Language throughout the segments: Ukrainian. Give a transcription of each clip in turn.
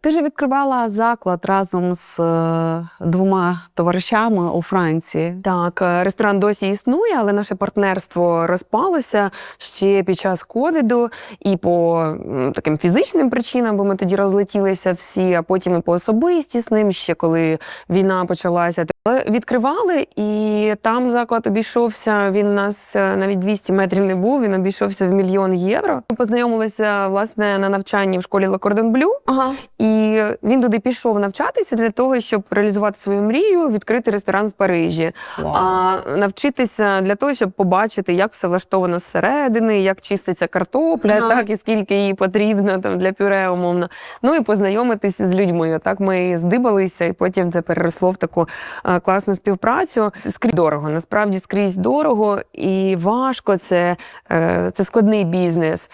Ти ж відкривала заклад разом з е, двома товаришами у Франції. Так, е, ресторан досі існує, але наше партнерство розпалося ще під час ковіду і по таким фізичним причинам, бо ми тоді розлетілися всі, а потім і по особистісним, ще коли війна почалася. Відкривали, і там заклад обійшовся. Він у нас е, навіть 200 метрів не був. Він обійшовся в мільйон євро. Ми познайомилися власне на навчанні в школі Bleu. Ага. І він туди пішов навчатися для того, щоб реалізувати свою мрію, відкрити ресторан в Парижі. А навчитися для того, щоб побачити, як все влаштовано зсередини, як чиститься картопля, Ага. так і скільки їй потрібно там для пюре, умовно. Ну і познайомитися з людьми. Так ми здибалися, і потім це переросло в таку е, класну співпрацю. Скрізь дорого. Насправді скрізь дорого і важко. Це, е, це складний бізнес.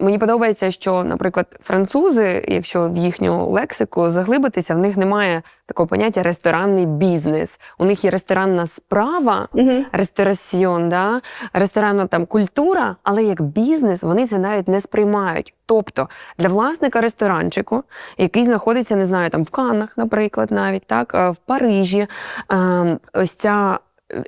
Мені подобається, що, наприклад, французи, якщо в їхню лексику заглибитися, в них немає такого поняття ресторанний бізнес. У них є ресторанна справа, Угу. рестораціон, да? ресторанна там культура, але як бізнес вони це навіть не сприймають. Тобто для власника ресторанчику, який знаходиться, не знаю, там в Каннах, наприклад, навіть так, е, в Парижі, е, ось ця.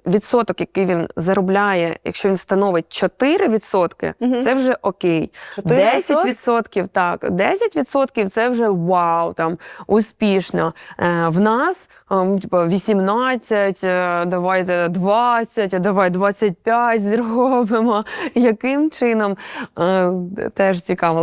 Відсоток, який він заробляє, якщо він становить 4%, Мгм. це вже окей. 10% так, 10% це вже вау, там успішно. Е, в нас ем, типу, 18, е, давайте 20, давай 25 зробимо. Яким чином? Е, теж цікаво.